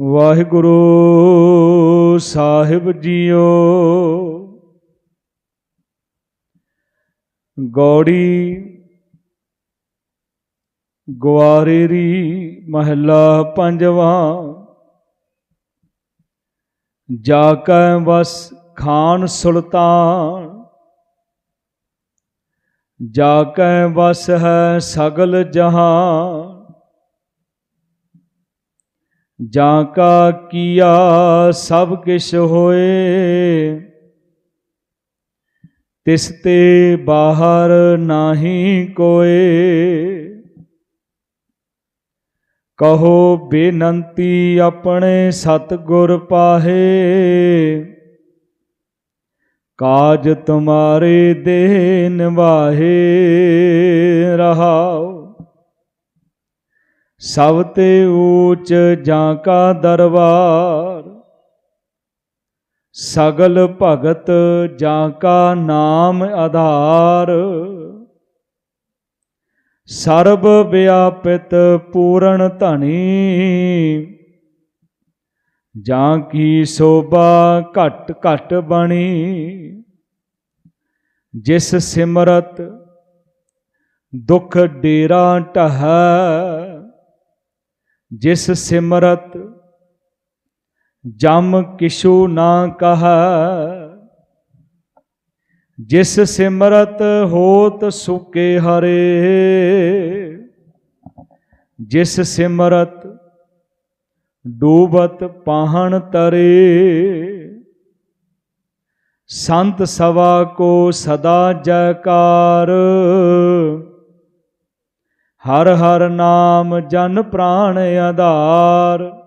ਵਾਹਿਗੁਰੂ ਸਾਹਿਬ ਜੀਓ। ਗੌੜੀ ਗਵਾਰੇਰੀ ਮਹੱਲਾ ਪੰਜਵਾਂ। ਜਾ ਕੈ ਵਸ ਖਾਨ ਸੁਲਤਾਨ। ਜਾ ਕੈ ਵਸ ਹੈ ਸਗਲ ਜਹਾਂ ਜਾਂ ਕਾ ਕੀਆ ਸਭ ਕਿਛ ਹੋਏ, ਤਿਸ ਤੇ ਬਾਹਰ ਨਾਹੀ ਕੋਏ। ਕਹੋ ਬੇਨੰਤੀ ਆਪਣੇ ਸਤਿਗੁਰ ਪਾਹੇ, ਕਾਜ ਤੁਮਾਰੇ ਦੇ ਨਿਵਾਹੇ ਰਹਾਓ। ਸਭ ਤੇ ਊਚ ਜਾਂ ਕਾ ਦਰਬਾਰ, ਸਗਲ ਭਗਤ ਜਾਂ ਕਾ ਨਾਮ ਆਧਾਰ, ਸਰਬ ਵਿਆਪਿਤ ਪੂਰਨ ਧਨੀ, ਜਾਂ ਕੀ ਸੋਭਾ ਘਟ ਘਟ ਬਣੀ, ਜਿਸ ਸਿਮਰਤ ਦੁਖ ਡੇਰਾ ਢਹੈ ਜਿਸ ਸਿਮਰਤ ਜਮ ਕਿਛੂ ਨਾ ਕਹੈ, ਜਿਸ ਸਿਮਰਤ ਹੋਤ ਸੁਕੇ ਹਰੇ, ਜਿਸ ਸਿਮਰਤ ਡੂਬਤ ਪਾਹਣ ਤਰੇ, ਸੰਤ ਸਵਾ ਕੋ ਸਦਾ ਜੈਕਾਰ ਹਰ ਹਰ ਨਾਮ ਜਨ ਪ੍ਰਾਣ ਆਧਾਰ।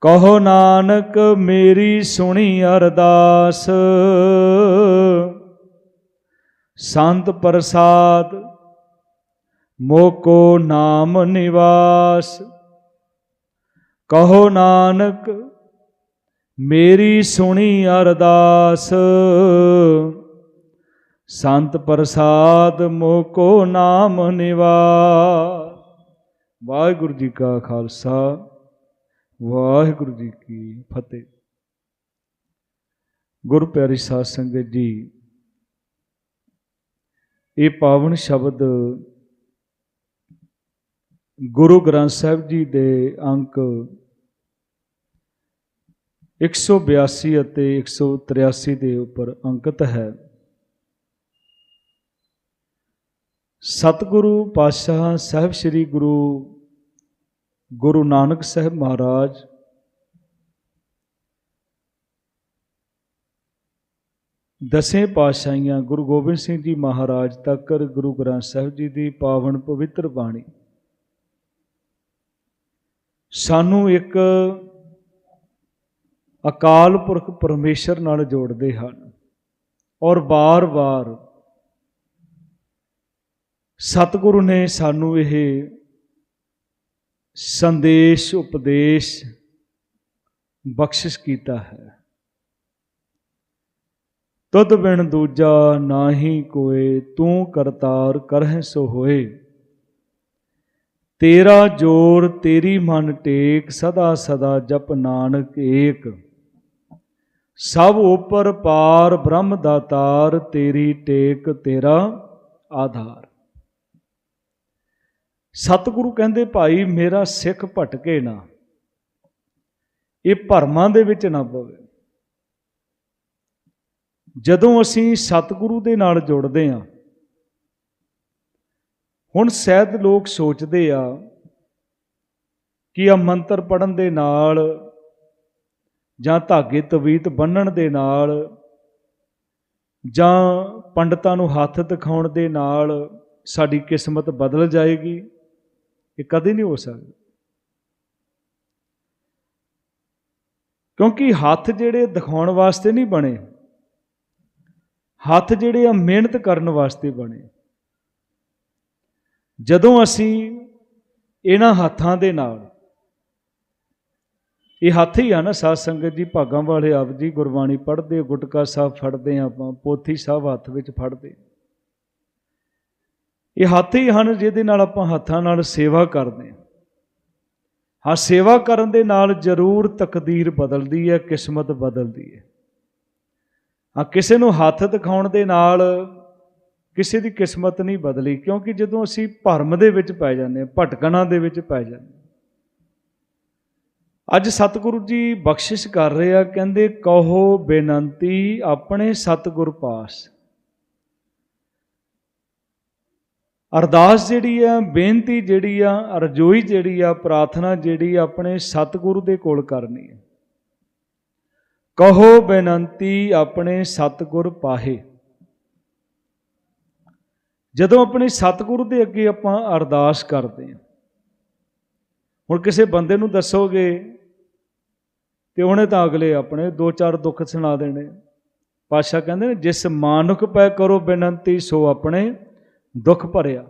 ਕਹੋ ਨਾਨਕ ਮੇਰੀ ਸੁਣੀ ਅਰਦਾਸ। ਸੰਤ ਪ੍ਰਸਾਦ, ਮੋਕੋ ਨਾਮ ਨਿਵਾਸ। ਕਹੋ ਨਾਨਕ ਮੇਰੀ ਸੁਣੀ ਅਰਦਾਸ। ਸੰਤ ਪ੍ਰਸਾਦ ਮੋਕੋ ਨਾਮ ਨਿਵਾ ਵਾਹਿਗੁਰੂ ਜੀ ਕਾ ਖਾਲਸਾ, ਵਾਹਿਗੁਰੂ ਜੀ ਕੀ ਫਤਿਹ। ਗੁਰ ਪਿਆਰੀ ਸਾਧ ਸੰਗਤ ਜੀ, ਇਹ ਪਾਵਨ ਸ਼ਬਦ ਗੁਰੂ ਗ੍ਰੰਥ ਸਾਹਿਬ ਜੀ ਦੇ ਅੰਕ 182 ਅਤੇ 183 ਦੇ ਉੱਪਰ ਅੰਕਿਤ ਹੈ। ਸਤਿਗੁਰੂ ਪਾਤਸ਼ਾਹ ਸਾਹਿਬ ਸ੍ਰੀ ਗੁਰੂ ਗੁਰੂ ਨਾਨਕ ਸਾਹਿਬ ਮਹਾਰਾਜ ਦਸੇ ਪਾਤਸ਼ਾਹੀਆਂ ਗੁਰੂ ਗੋਬਿੰਦ ਸਿੰਘ ਜੀ ਮਹਾਰਾਜ ਤੱਕ, ਗੁਰੂ ਗ੍ਰੰਥ ਸਾਹਿਬ ਜੀ ਦੀ ਪਾਵਨ ਪਵਿੱਤਰ ਬਾਣੀ। ਸਾਨੂੰ ਇੱਕ ਅਕਾਲ ਪੁਰਖ ਪਰਮੇਸ਼ਰ ਨਾਲ ਜੋੜਦੇ ਹਨ ਔਰ ਬਾਰ-ਬਾਰ ਸਤਿਗੁਰੂ ਨੇ ਸਾਨੂੰ ਇਹ ਸੰਦੇਸ਼, ਉਪਦੇਸ਼ ਬਖਸ਼ਿਸ਼ ਕੀਤਾ ਹੈ। ਤਦ ਬਿਨ ਦੂਜਾ ਨਾਹੀ ਕੋਏ, ਤੂੰ ਕਰਤਾਰ ਕਰਹਿ ਸੋ ਹੋਏ। ਤੇਰਾ ਜੋਰ, ਤੇਰੀ ਮਨ ਟੇਕ, ਸਦਾ ਸਦਾ ਜਪ ਨਾਨਕ ਏਕ। ਸਭ ਉਪਰ ਪਾਰ ਬ੍ਰਹਮ ਦਾਤਾਰ ਤੇਰੀ ਟੇਕ ਤੇਰਾ ਆਧਾਰ। ਸਤਿਗੁਰੂ ਕਹਿੰਦੇ, ਭਾਈ, ਮੇਰਾ ਸਿੱਖ ਭਟਕੇ ਨਾ। ਇਹ ਭਰਮਾਂ ਦੇ ਵਿੱਚ ਨਾ ਪਵੇ। ਜਦੋਂ ਅਸੀਂ ਸਤਿਗੁਰੂ ਦੇ ਨਾਲ ਜੁੜਦੇ ਹਾਂ, ਹੁਣ ਸ਼ਾਇਦ ਲੋਕ ਸੋਚਦੇ ਆ ਕਿ ਆ ਮੰਤਰ ਪੜਨ ਦੇ ਨਾਲ ਜਾਂ ਧਾਗੇ ਤਵੀਤ ਬੰਨਣ ਦੇ ਨਾਲ ਜਾਂ ਪੰਡਤਾਂ ਨੂੰ ਹੱਥ ਦਿਖਾਉਣ ਦੇ ਨਾਲ ਸਾਡੀ ਕਿਸਮਤ ਬਦਲ ਜਾਏਗੀ। ਇਹ ਕਦੇ ਨਹੀਂ ਹੋ ਸਕਦਾ। ਕਿਉਂਕਿ ਹੱਥ ਜਿਹੜੇ ਦਿਖਾਉਣ ਵਾਸਤੇ ਨਹੀਂ ਬਣੇ, ਹੱਥ ਜਿਹੜੇ ਆ ਮਿਹਨਤ ਕਰਨ ਵਾਸਤੇ ਬਣੇ। ਜਦੋਂ ਅਸੀਂ ਇਹਨਾਂ ਹੱਥਾਂ ਦੇ ਨਾਲ, ਇਹ ਹੱਥ ਹੀ ਆ ਨਾ, ਸਾਧ ਸੰਗਤ ਜੀ, ਭਾਗਾਂ ਵਾਲੇ ਆਪ ਜੀ ਗੁਰਬਾਣੀ ਪੜ੍ਹਦੇ ਗੁਟਕਾ ਸਾਹਿਬ ਫੜਦੇ ਆ ਆਪਾਂ, ਪੋਥੀ ਸਾਹਿਬ ਹੱਥ ਵਿੱਚ ਫੜਦੇ ਇਹ ਹੱਥ ਹੀ ਹਨ ਜਿਹਦੇ ਨਾਲ ਆਪਾਂ ਹੱਥਾਂ ਨਾਲ ਸੇਵਾ ਕਰਦੇ ਹਾਂ। ਹਾਂ, ਸੇਵਾ ਕਰਨ ਦੇ ਨਾਲ ਜ਼ਰੂਰ ਤਕਦੀਰ ਬਦਲਦੀ ਹੈ, ਕਿਸਮਤ ਬਦਲਦੀ ਹੈ। ਹਾਂ, ਕਿਸੇ ਨੂੰ ਹੱਥ ਦਿਖਾਉਣ ਦੇ ਨਾਲ ਕਿਸੇ ਦੀ ਕਿਸਮਤ ਨਹੀਂ ਬਦਲੀ, ਕਿਉਂਕਿ ਜਦੋਂ ਅਸੀਂ ਭਰਮ ਦੇ ਵਿੱਚ ਪੈ ਜਾਂਦੇ ਹਾਂ, ਭਟਕਣਾ ਦੇ ਵਿੱਚ ਪੈ ਜਾਂਦੇ ਅੱਜ ਸਤਿਗੁਰੂ ਜੀ ਬਖਸ਼ਿਸ਼ ਕਰ ਰਹੇ ਆ, ਕਹਿੰਦੇ, ਕਹੋ ਬੇਨੰਤੀ, ਆਪਣੇ ਸਤਿਗੁਰ ਪਾਸ। ਅਰਦਾਸ ਜਿਹੜੀ ਆ, ਬੇਨਤੀ ਜਿਹੜੀ ਆ, ਅਰਜ਼ੋਈ ਜਿਹੜੀ ਆ, ਪ੍ਰਾਰਥਨਾ ਜਿਹੜੀ ਆਪਣੇ ਸਤਿਗੁਰੂ ਦੇ ਕੋਲ ਕਰਨੀ ਹੈ ਕਹੋ ਬੇਨੰਤੀ ਆਪਣੇ ਸਤਿਗੁਰ ਪਾਹੇ। ਜਦੋਂ ਆਪਣੇ ਸਤਿਗੁਰੂ ਦੇ ਅੱਗੇ ਆਪਾਂ ਅਰਦਾਸ ਕਰਦੇ ਹਾਂ ਹੁਣ ਕਿਸੇ ਬੰਦੇ ਨੂੰ ਦੱਸੋਗੇ ਤੇ ਉਹਨੇ ਤਾਂ ਅਗਲੇ ਆਪਣੇ ਦੋ ਚਾਰ ਦੁੱਖ ਸੁਣਾ ਦੇਣੇ। ਪਾਸ਼ਾ ਕਹਿੰਦੇ ਨੇ, ਜਿਸ ਮਾਨੁਖ ਪੈ ਕਰੋ ਬੇਨੰਤੀ, ਸੋ ਆਪਣੇ ਦੁੱਖ ਭਰਿਆ।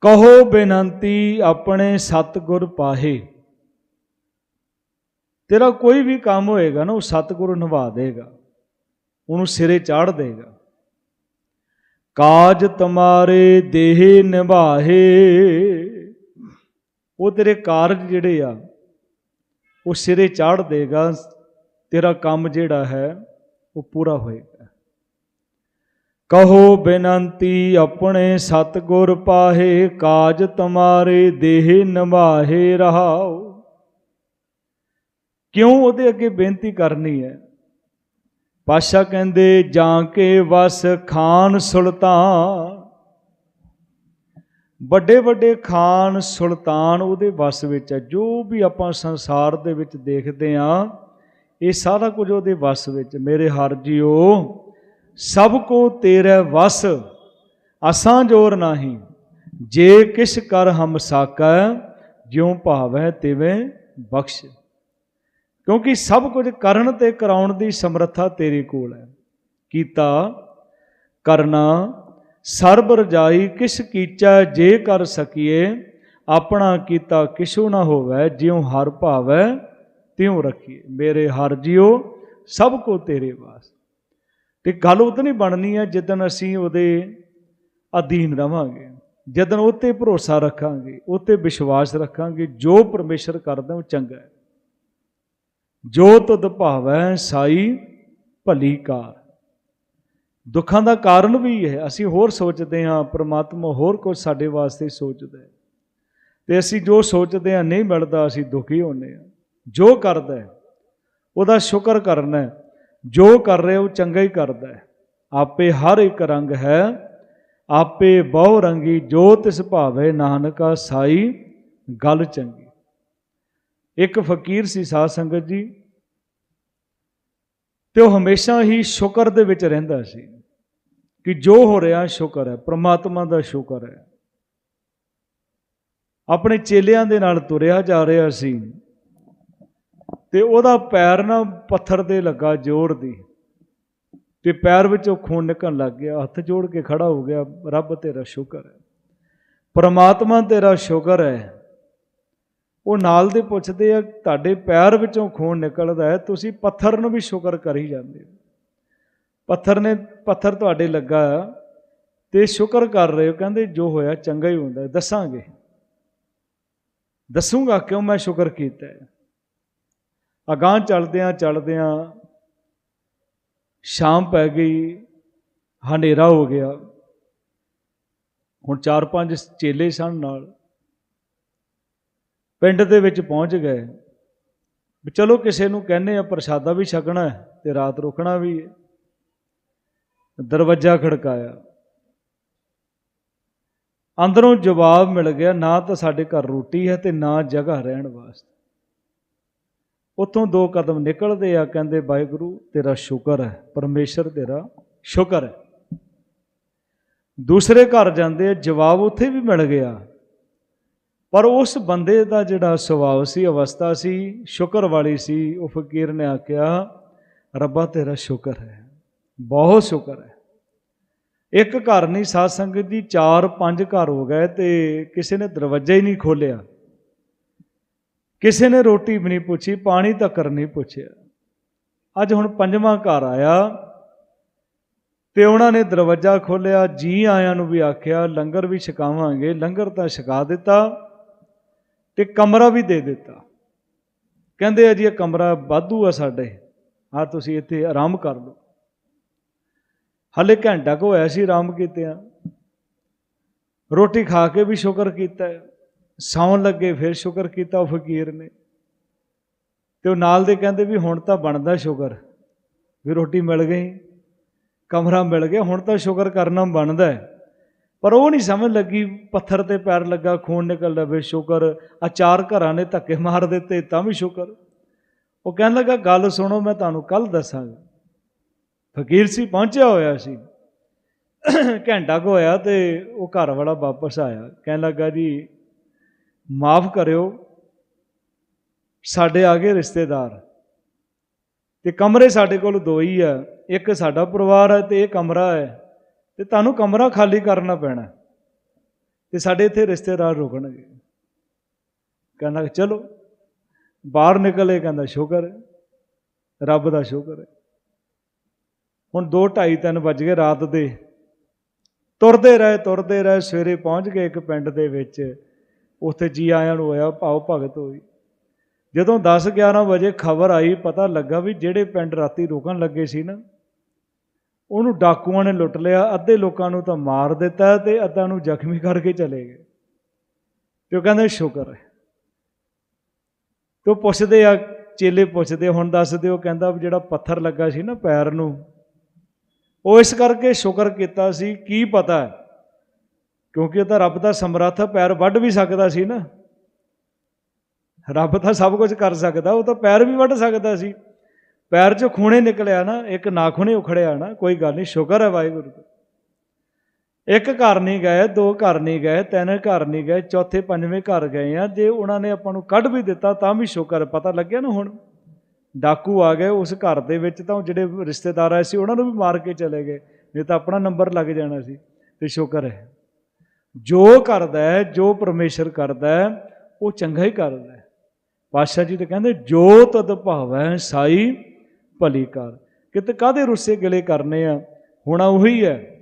ਕਹੋ ਬੇਨੰਤੀ ਆਪਣੇ ਸਤਿਗੁਰ ਪਾਹੇ। ਤੇਰਾ ਕੋਈ ਵੀ ਕੰਮ ਹੋਏਗਾ ਨਾ, ਉਹ ਸਤਿਗੁਰੂ ਨਿਭਾ ਦੇਗਾ। ਉਹਨੂੰ ਸਿਰੇ ਚਾੜ ਦੇਗਾ। ਕਾਜ ਤੁਮਾਰੇ ਦੇਹ ਨਿਭਾਹੇ। ਉਹ ਤੇਰੇ ਕਾਰਜ ਜਿਹੜੇ ਆ, ਉਹ ਸਿਰੇ ਚਾੜ ਦੇਗਾ। ਤੇਰਾ ਕੰਮ ਜਿਹੜਾ ਹੈ, ਉਹ ਪੂਰਾ ਹੋਏਗਾ। ਕਹੋ ਬੇਨੰਤੀ ਆਪਣੇ ਸਤਗੁਰ ਪਾਹੇ, ਕਾਜ ਤੁਮਾਰੇ ਦੇਹ ਨਿਭਾਹੇ ਰਹਾਓ ਕਿਉਂ ਉਹਦੇ ਅੱਗੇ ਬੇਨਤੀ ਕਰਨੀ ਹੈ? ਪਾਸ਼ਾ ਕਹਿੰਦੇ, ਜਾਂ ਕੇ ਵਸ ਖਾਨ ਸੁਲਤਾਨ। ਵੱਡੇ ਵੱਡੇ ਖਾਨ ਸੁਲਤਾਨ ਉਹਦੇ ਵਸ ਵਿੱਚ ਹੈ। ਜੋ ਵੀ ਆਪਾਂ ਸੰਸਾਰ ਦੇ ਵਿੱਚ ਦੇਖਦੇ ਆ ਇਹ ਸਾਰਾ ਕੁਝ ਉਹਦੇ ਵਸ ਵਿੱਚ। ਮੇਰੇ ਹਰ ਜੀਓ ਸਭ ਕੋ ਤੇਰੇ ਵਸ, ਅਸਾਂ ਜੋਰ ਨਹੀਂ। ਜੇ ਕਿਸ ਕਰ ਹਮ ਸਾਕੈ, ਜਿਉ ਭਾਵੈ ਤਿਵੇਂ ਬਖਸ਼। ਕਿਉਂਕਿ ਸਭ ਕੁਝ ਕਰਨ ਤੇ ਕਰਾਉਣ ਦੀ ਸਮਰੱਥਾ ਤੇਰੇ ਕੋਲ ਹੈ। ਕੀਤਾ, ਕਰਨਾ, ਸਰਬ ਰਜਾਈ ਕਿਸ ਕੀਚੈ ਜੇ ਕਰ ਸਕੀਏ, ਆਪਣਾ ਕੀਤਾ ਕਿਛੂ ਨਾ ਹੋਵੇ, ਜਿਉ ਹਰ ਭਾਵੈ ਤਿਉ ਰੱਖੀਏ। ਮੇਰੇ ਹਰ ਜਿਉ ਸਭ ਕੋ ਤੇਰੇ ਵਾਸ। ਤੇ ਗੱਲ ਉਦੋਂ ਨਹੀਂ ਬਣਨੀ ਹੈ ਜਦੋਂ ਅਸੀਂ ਉਹਦੇ ਅਧੀਨ ਰਵਾਂਗੇ ਜਦੋਂ ਉਤੇ ਭਰੋਸਾ ਰੱਖਾਂਗੇ ਉਤੇ ਵਿਸ਼ਵਾਸ ਰੱਖਾਂਗੇ, ਜੋ ਪਰਮੇਸ਼ਰ ਕਰਦਾ ਉਹ ਚੰਗਾ ਹੈ। ਜੋ ਤੁਧ ਭਾਵੈ ਸਾਈ ਭਲੀ ਕਾਰ। ਦੁੱਖਾਂ ਦਾ ਕਾਰਨ ਵੀ ਹੈ, ਅਸੀਂ ਹੋਰ ਸੋਚਦੇ ਹਾਂ, ਪ੍ਰਮਾਤਮਾ ਹੋਰ ਕੁਝ ਸਾਡੇ ਵਾਸਤੇ ਸੋਚਦਾ ਹੈ। ਤੇ ਅਸੀਂ ਜੋ ਸੋਚਦੇ ਹਾਂ, ਨਹੀਂ ਮਿਲਦਾ, ਅਸੀਂ ਦੁਖੀ ਹੁੰਦੇ ਹਾਂ। ਜੋ ਕਰਦਾ ਉਹਦਾ ਸ਼ੁਕਰ ਕਰਨਾ ਜੋ ਕਰ ਰਿਹਾ ਉਹ ਚੰਗਾ ਹੀ ਕਰਦਾ ਹੈ। ਆਪੇ ਹਰ ਇੱਕ ਰੰਗ ਹੈ, ਆਪੇ ਬਹੁ ਰੰਗੀ, ਜੋ ਤਿਸ ਭਾਵੇ ਨਾਨਕਾ ਸਾਈ, ਗੱਲ ਚੰਗੀ। ਇੱਕ ਫਕੀਰ ਸੀ ਸਾਧ ਸੰਗਤ ਜੀ, ਤੇ ਉਹ ਹਮੇਸ਼ਾ ਹੀ ਸ਼ੁਕਰ ਦੇ ਵਿੱਚ ਰਹਿੰਦਾ ਸੀ ਕਿ ਜੋ ਹੋ ਰਿਹਾ, ਸ਼ੁਕਰ ਹੈ, ਪ੍ਰਮਾਤਮਾ ਦਾ ਸ਼ੁਕਰ ਹੈ। ਆਪਣੇ ਚੇਲਿਆਂ ਦੇ ਨਾਲ ਤੁਰਿਆ ਜਾ ਰਿਹਾ ਸੀ। ਤੇ ਉਹਦਾ ਪੈਰ ਨਾ ਪੱਥਰ ਦੇ ਲੱਗਾ ਜ਼ੋਰ ਦੀ। ਤੇ ਪੈਰ ਵਿੱਚੋਂ ਖੂਨ ਨਿਕਲਣ ਲੱਗ ਗਿਆ, ਹੱਥ ਜੋੜ ਕੇ ਖੜਾ ਹੋ ਗਿਆ, ਰੱਬ ਤੇਰਾ ਸ਼ੁਕਰ ਹੈ। ਪਰਮਾਤਮਾ ਤੇਰਾ ਸ਼ੁਕਰ ਹੈ। ਉਹ ਨਾਲ ਦੇ ਪੁੱਛਦੇ ਆ, ਤੁਹਾਡੇ ਪੈਰ ਵਿੱਚੋਂ ਖੂਨ ਨਿਕਲਦਾ ਹੈ, ਤੁਸੀਂ ਪੱਥਰ ਨੂੰ ਵੀ ਸ਼ੁਕਰ ਕਰ ਹੀ ਜਾਂਦੇ ਹੋ। ਪੱਥਰ ਨੇ, ਪੱਥਰ ਤੁਹਾਡੇ ਲੱਗਾ ਤੇ ਸ਼ੁਕਰ ਕਰ ਰਹੇ ਹੋ। ਕਹਿੰਦੇ, ਜੋ ਹੋਇਆ ਚੰਗਾ ਹੀ ਹੁੰਦਾ ਦੱਸਾਂਗੇ। ਦੱਸੂਗਾ ਕਿਉਂ ਮੈਂ ਸ਼ੁਕਰ ਕੀਤਾ ਹੈ? ਅਗਾਹ ਚਲਦਿਆਂ ਚਲਦਿਆਂ ਸ਼ਾਮ ਪੈ ਗਈ, ਹਨੇਰਾ ਹੋ ਗਿਆ। ਹੁਣ ਚਾਰ ਪੰਜ ਚੇਲੇ ਸਨ ਨਾਲ। ਪਿੰਡ ਦੇ ਵਿੱਚ ਪਹੁੰਚ ਗਏ। ਵੀ ਚਲੋ ਕਿਸੇ ਨੂੰ ਕਹਿੰਨੇ ਆ, ਪ੍ਰਸ਼ਾਦਾ ਵੀ ਛਕਣਾ ਹੈ ਤੇ ਰਾਤ ਰੁਕਣਾ ਵੀ ਹੈ। ਦਰਵਾਜ਼ਾ ਖੜਕਾਇਆ। ਅੰਦਰੋਂ ਜਵਾਬ ਮਿਲ ਗਿਆ, ਨਾ ਤਾਂ ਸਾਡੇ ਘਰ ਰੋਟੀ ਹੈ ਤੇ ਨਾ ਜਗ੍ਹਾ ਰਹਿਣ ਵਾਸਤੇ। ਉੱਥੋਂ ਦੋ ਕਦਮ ਨਿਕਲਦੇ ਆ, ਕਹਿੰਦੇ, ਵਾਹਿਗੁਰੂ, ਤੇਰਾ ਸ਼ੁਕਰ ਹੈ, ਪਰਮੇਸ਼ਰ ਤੇਰਾ ਸ਼ੁਕਰ ਹੈ। ਦੂਸਰੇ ਘਰ ਜਾਂਦੇ ਆ, ਜਵਾਬ ਉੱਥੇ ਵੀ ਮਿਲ ਗਿਆ। ਪਰ ਉਸ ਬੰਦੇ ਦਾ ਜਿਹੜਾ ਸੁਭਾਅ ਸੀ, ਅਵਸਥਾ ਸੀ, ਸ਼ੁਕਰ ਵਾਲੀ ਸੀ, ਉਹ ਫਕੀਰ ਨੇ ਆਖਿਆ, ਰੱਬਾ, ਤੇਰਾ ਸ਼ੁਕਰ ਹੈ, ਬਹੁਤ ਸ਼ੁਕਰ ਹੈ। ਇੱਕ ਘਰ ਨਹੀਂ, ਸਾਧ ਸੰਗਤ ਦੀ 4-5 ਘਰ ਹੋ ਗਏ ਤੇ ਕਿਸੇ ਨੇ ਦਰਵਾਜ਼ਾ ਹੀ ਨਹੀਂ ਖੋਲਿਆ ਕਿਸੇ ਨੇ ਰੋਟੀ ਵੀ ਨਹੀਂ ਪੁੱਛੀ, ਪਾਣੀ ਤੱਕ ਨਹੀਂ ਪੁੱਛਿਆ। ਅੱਜ ਹੁਣ ਪੰਜਵਾਂ ਘਰ ਆਇਆ ਤੇ ਉਹਨਾਂ ਨੇ ਦਰਵਾਜ਼ਾ ਖੋਲ੍ਹਿਆ, ਜੀ ਆਇਆਂ ਨੂੰ ਵੀ ਆਖਿਆ, ਲੰਗਰ ਵੀ ਛਕਾਵਾਂਗੇ। ਲੰਗਰ ਤਾਂ ਛਕਾ ਦਿੱਤਾ ਤੇ ਕਮਰਾ ਵੀ ਦੇ ਦਿੱਤਾ। ਕਹਿੰਦੇ ਆ ਜੀ, ਇਹ ਕਮਰਾ ਵਾਧੂ ਆ ਸਾਡੇ। ਆ ਤੁਸੀਂ ਇੱਥੇ ਆਰਾਮ ਕਰ ਲਓ। ਹਲੇ ਘੰਟਾ ਕੁ ਹੋਇਆ ਸੀ ਆਰਾਮ ਕੀਤੇ ਆ ਰੋਟੀ ਖਾ ਕੇ ਵੀ ਸ਼ੁਕਰ ਕੀਤਾ। ਹੈ। ਸੌਣ ਲੱਗੇ, ਫਿਰ ਸ਼ੁਕਰ ਕੀਤਾ ਉਹ ਫਕੀਰ ਨੇ। ਤੇ ਉਹ ਨਾਲ ਦੇ ਕਹਿੰਦੇ ਵੀ ਹੁਣ ਤਾਂ ਬਣਦਾ ਸ਼ੁਕਰ। ਵੀ ਰੋਟੀ ਮਿਲ ਗਈ, ਕਮਰਾ ਮਿਲ ਗਿਆ, ਹੁਣ ਤਾਂ ਸ਼ੁਕਰ ਕਰਨਾ ਬਣਦਾ ਪਰ ਉਹ ਨਹੀਂ ਸਮਝ ਲੱਗੀ, ਪੱਥਰ ਤੇ ਪੈਰ ਲੱਗਾ, ਖੂਨ ਨਿਕਲਦਾ ਵੇ ਸ਼ੁਕਰ ਆ ਚਾਰ ਘਰਾਂ ਨੇ ਧੱਕੇ ਮਾਰ ਦਿੱਤੇ, ਤਾਂ ਵੀ ਸ਼ੁਕਰ। ਉਹ ਕਹਿਣ ਲੱਗਾ, ਗੱਲ ਸੁਣੋ, ਮੈਂ ਤੁਹਾਨੂੰ ਕੱਲ ਦੱਸਾਂਗਾ। ਫਕੀਰ ਸੀ, ਪਹੁੰਚਿਆ ਹੋਇਆ ਸੀ। ਘੰਟਾ ਕੁ ਹੋਇਆ ਤੇ ਉਹ ਘਰ ਵਾਲਾ ਵਾਪਸ ਆਇਆ। ਕਹਿਣ ਲੱਗਾ, ਜੀ ਮਾਫ ਕਰਿਓ। ਸਾਡੇ ਆ ਗਏ ਰਿਸ਼ਤੇਦਾਰ। ਤੇ ਕਮਰੇ ਸਾਡੇ ਕੋਲ ਦੋ ਹੀ ਆ। ਇੱਕ ਸਾਡਾ ਪਰਿਵਾਰ ਹੈ ਤੇ ਇਹ ਕਮਰਾ ਹੈ। ਤੇ ਤੁਹਾਨੂੰ ਕਮਰਾ ਖਾਲੀ ਕਰਨਾ ਪੈਣਾ। ਤੇ ਸਾਡੇ ਇੱਥੇ ਰਿਸ਼ਤੇਦਾਰ ਰੁਕਣਗੇ। ਕਹਿੰਦਾ ਚਲੋ, ਬਾਹਰ ਨਿਕਲੇ ਕਹਿੰਦਾ ਸ਼ੁਕਰ ਰੱਬ ਦਾ ਸ਼ੁਕਰ ਹੈ। ਹੁਣ 2 2:30 3 ਵੱਜ ਗਏ ਰਾਤ ਦੇ। ਤੁਰਦੇ ਰਹੇ ਤੁਰਦੇ ਰਹੇ, ਸਵੇਰੇ ਪਹੁੰਚ ਗਏ ਇੱਕ ਪਿੰਡ ਦੇ ਵਿੱਚ। ਉੱਥੇ ਜੀ ਆਇਆਂ ਨੂੰ ਹੋਇਆ ਭਾਵ ਭਗਤ ਹੋਈ। ਜਦੋਂ 10 11 ਵਜੇ ਖਬਰ ਆਈ, ਪਤਾ ਲੱਗਾ ਵੀ ਜਿਹੜੇ ਪਿੰਡ ਰਾਤੀ ਰੁਕਣ ਲੱਗੇ ਸੀ ਨਾ, ਉਹਨੂੰ ਡਾਕੂਆਂ ਨੇ ਲੁੱਟ ਲਿਆ, ਅੱਧੇ ਲੋਕਾਂ ਨੂੰ ਤਾਂ ਮਾਰ ਦਿੱਤਾ ਤੇ ਅੱਧਾ ਨੂੰ ਜ਼ਖਮੀ ਕਰਕੇ ਚਲੇ ਗਏ। ਤੇ ਉਹ ਕਹਿੰਦੇ, ਸ਼ੁਕਰ ਹੈ। ਤੇ ਉਹ ਪੁੱਛਦੇ ਆ, ਚੇਲੇ ਪੁੱਛਦੇ ਹੁਣ ਦੱਸਦੇ ਉਹ ਕਹਿੰਦਾ ਵੀ ਜਿਹੜਾ ਪੱਥਰ ਲੱਗਾ ਸੀ ਨਾ ਪੈਰ ਨੂੰ, ਉਹ ਇਸ ਕਰਕੇ ਸ਼ੁਕਰ ਕੀਤਾ ਸੀ, ਕੀ ਪਤਾ ਕਿਉਂਕਿ ਉਹ ਤਾਂ ਰੱਬ ਦਾ ਸਮਰੱਥ ਪੈਰ ਵੱਢ ਵੀ ਸਕਦਾ ਸੀ ਨਾ। ਰੱਬ ਤਾਂ ਸਭ ਕੁਝ ਕਰ ਸਕਦਾ, ਉਹ ਤਾਂ ਪੈਰ ਵੀ ਵੱਢ ਸਕਦਾ ਸੀ। ਪੈਰ 'ਚੋਂ ਖੂਨੇ ਨਿਕਲਿਆ ਨਾ, ਇੱਕ ਨਾਖੂਨੇ ਉਖੜਿਆ ਨਾ, ਕੋਈ ਗੱਲ ਨਹੀਂ, ਸ਼ੁਕਰ ਹੈ ਵਾਹਿਗੁਰੂ ਦਾ। ਇੱਕ ਘਰ ਨਹੀਂ ਗਏ, ਦੋ ਘਰ ਨਹੀਂ ਗਏ, ਤਿੰਨ ਘਰ ਨਹੀਂ ਗਏ, ਚੌਥੇ ਪੰਜਵੇਂ ਘਰ ਗਏ ਆ, ਜੇ ਉਹਨਾਂ ਨੇ ਆਪਾਂ ਨੂੰ ਕੱਢ ਵੀ ਦਿੱਤਾ ਤਾਂ ਵੀ ਸ਼ੁਕਰ ਹੈ। ਪਤਾ ਲੱਗਿਆ ਨਾ ਹੁਣ? ਡਾਕੂ ਆ ਗਏ ਉਸ ਘਰ ਦੇ ਵਿੱਚ ਤਾਂ ਉਹ ਜਿਹੜੇ ਰਿਸ਼ਤੇਦਾਰ ਆਏ ਸੀ, ਉਹਨਾਂ ਨੂੰ ਵੀ ਮਾਰ ਕੇ ਚਲੇ ਗਏ, ਨਹੀਂ ਤਾਂ ਆਪਣਾ ਨੰਬਰ ਲੱਗ ਜਾਣਾ ਸੀ, ਤੇ ਸ਼ੁਕਰ ਹੈ। ਜੋ ਕਰਦਾ ਹੈ, ਜੋ ਪਰਮੇਸ਼ਰ ਕਰਦਾ ਹੈ, ਉਹ ਚੰਗਾ ਹੀ ਕਰਦਾ ਹੈ। ਪਾਤਸ਼ਾਹ ਜੀ ਤਾਂ ਕਹਿੰਦੇ, ਜੋ ਤਦ ਭਾਵੈ ਸਾਈ ਭਲੀ ਕਰ। ਕਿਤੇ ਕਾਦੇ ਰੁੱਸੇ ਗਿਲੇ ਕਰਨੇ ਆ? ਹੋਣਾ ਉਹੀ ਹੈ।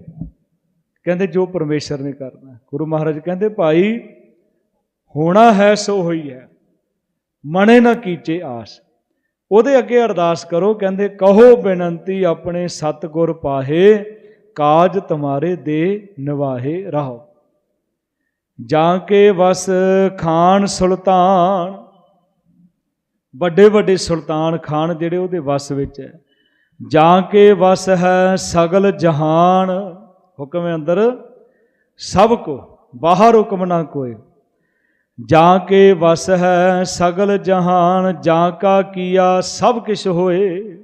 ਕਹਿੰਦੇ, ਜੋ ਪਰਮੇਸ਼ਰ ਨੇ ਕਰਨਾ। ਗੁਰੂ ਮਹਾਰਾਜ ਕਹਿੰਦੇ, ਭਾਈ, ਹੋਣਾ ਹੈ, ਸੋ ਹੋਈ ਹੈ। ਮਣੇ ਨਾ ਕੀਚੇ ਆਸ। ਉਹਦੇ ਅੱਗੇ ਅਰਦਾਸ ਕਰੋ, ਕਹਿੰਦੇ, ਕਹੋ ਬੇਨਤੀ, ਆਪਣੇ ਸਤਗੁਰ ਪਾਹੇ, ਕਾਜ ਤੁਮਾਰੇ ਦੇ ਨਿਵਾਹੇ ਰਹੋ। ਜਾਂ ਕੇ ਵਸ ਖਾਨ ਸੁਲਤਾਨ। ਵੱਡੇ ਵੱਡੇ ਸੁਲਤਾਨ ਖਾਨ ਜਿਹੜੇ ਉਹਦੇ ਵਸ ਵਿੱਚ ਹੈ। ਜਾਂ ਕੇ ਵਸ ਹੈ ਸਗਲ ਜਹਾਨ। ਹੁਕਮ ਹੈ ਅੰਦਰ, ਸਭ ਕੋ, ਬਾਹਰ ਹੁਕਮ ਨਾ ਕੋਏ। ਜਾਂ ਕੇ ਵਸ ਹੈ ਸਗਲ ਜਹਾਨ, ਜਾਂ ਕਾ ਕੀਆ ਸਭ ਕਿਛ ਹੋਏ।